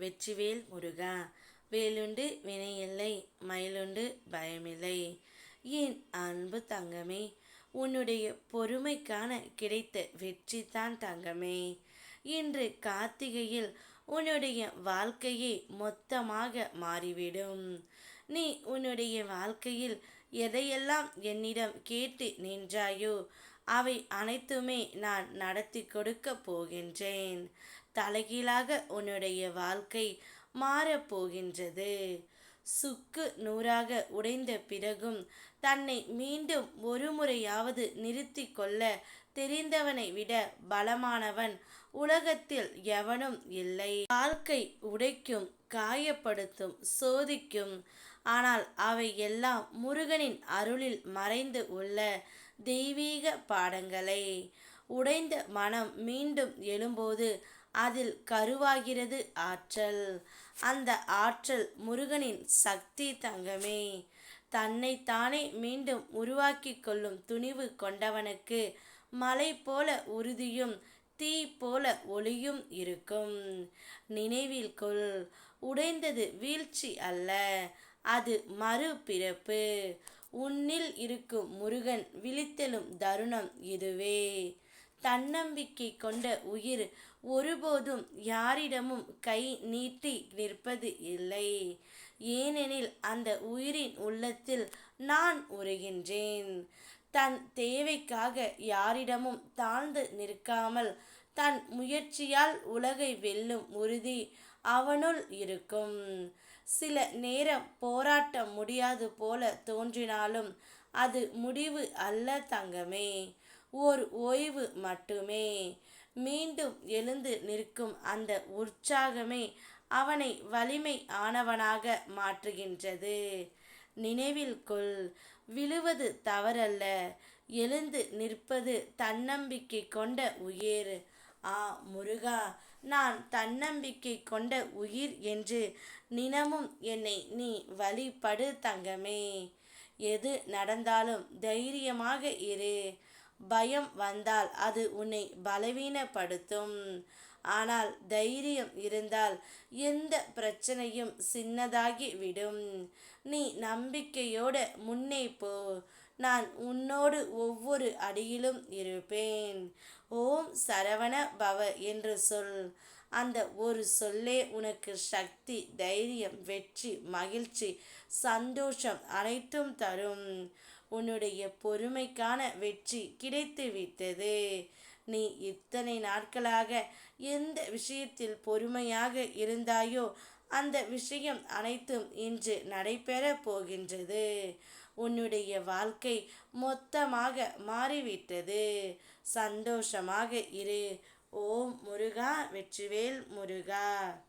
வெற்றிவேல் முருகா. வேலுண்டு வினையில்லை மயிலுண்டு பயமில்லை. என் அன்பு தங்கமே? உன்னுடைய பொறுமைக்கான கிடைத்த வெற்றி தான் தங்கமே. இன்று கார்த்திகையில் உன்னுடைய வாழ்க்கையை மொத்தமாக மாறிவிடும். நீ உன்னுடைய வாழ்க்கையில் எதையெல்லாம் என்னிடம் கேட்டு நின்றாயோ அவை அனைத்துமே நான் நடத்தி கொடுக்க போகின்றேன். தலைகீழாக உன்னுடைய வாழ்க்கை மாறப்போகின்றது சுக்கு நூறாக உடைந்த பிறகும் தன்னை மீண்டும் ஒரு முறையாவது நிறுத்தி கொள்ள தெரிந்தவனை விட பலமானவன் உலகத்தில் எவனும் இல்லை. வாழ்க்கை உடைக்கும் காயப்படுத்தும் சோதிக்கும். ஆனால் அவை எல்லாம் முருகனின் அருளில் மறைந்து உள்ள தெய்வீக பாடங்களை. உடைந்த மனம் மீண்டும் எழும்போது அதில் கருவாகிறது ஆற்றல். அந்த ஆற்றல் முருகனின் சக்தி தங்கமே. தன்னைத்தானே மீண்டும் உருவாக்கி கொள்ளும் துணிவு கொண்டவனுக்கு மலை போல உறுதியும் தீ போல ஒளியும் இருக்கும். நினைவில் கொள் உடைந்தது வீழ்ச்சி அல்ல அது மறுபிறப்பு. உன்னில் இருக்கும் முருகன் விழித்தெழும் தருணம் இதுவே. தன்னம்பிக்கை கொண்ட உயிர் ஒருபோதும் யாரிடமும் கை நீட்டி நிற்பது இல்லை. ஏனெனில் அந்த உயிரின் உள்ளத்தில் நான் உரைகின்றேன். தன் தேவைக்காக யாரிடமும் தாழ்ந்து நிற்காமல் தன் முயற்சியால் உலகை வெல்லும் உறுதி அவனுள் இருக்கும். சில நேரம் போராட்ட முடியாது போல தோன்றினாலும் அது முடிவு அல்ல தங்கமே ஓர் ஓய்வு மட்டுமே. மீண்டும் எழுந்து நிற்கும் அந்த உற்சாகமே அவனை வலிமை ஆனவனாக மாற்றுகின்றது. நினைவில் கொள் விழுவது தவறல்ல. எழுந்து நிற்பது தன்னம்பிக்கை கொண்ட உயிர். ஆ முருகா நான் தன்னம்பிக்கை கொண்ட உயிர் என்று நினமும் என்னை நீ வழிபடு தங்கமே. எது நடந்தாலும் தைரியமாக இரு. பயம் வந்தால் அது உன்னை பலவீனப்படுத்தும். ஆனால் தைரியம் இருந்தால் எந்த பிரச்சனையும் சின்னதாகி விடும். நீ நம்பிக்கையோட முன்னே போ. நான் உன்னோடு ஒவ்வொரு அடியிலும் இருப்பேன். ஓம் சரவண பவ என்று சொல். அந்த ஒரு சொல்லே உனக்கு சக்தி தைரியம் வெற்றி மகிழ்ச்சி சந்தோஷம் அனைத்தும் தரும். உன்னுடைய பொறுமைக்கான வெற்றி கிடைத்து விட்டது. நீ இத்தனை நாட்களாக எந்த விஷயத்தில் பொறுமையாக இருந்தாயோ அந்த விஷயம் அனைத்தும் இன்று நடைபெறப் போகின்றது. உன்னுடைய வாழ்க்கை மொத்தமாக மாறிவிட்டது. சந்தோஷமாக இரு. ஓம் முருகா வெற்றிவேல் முருகா.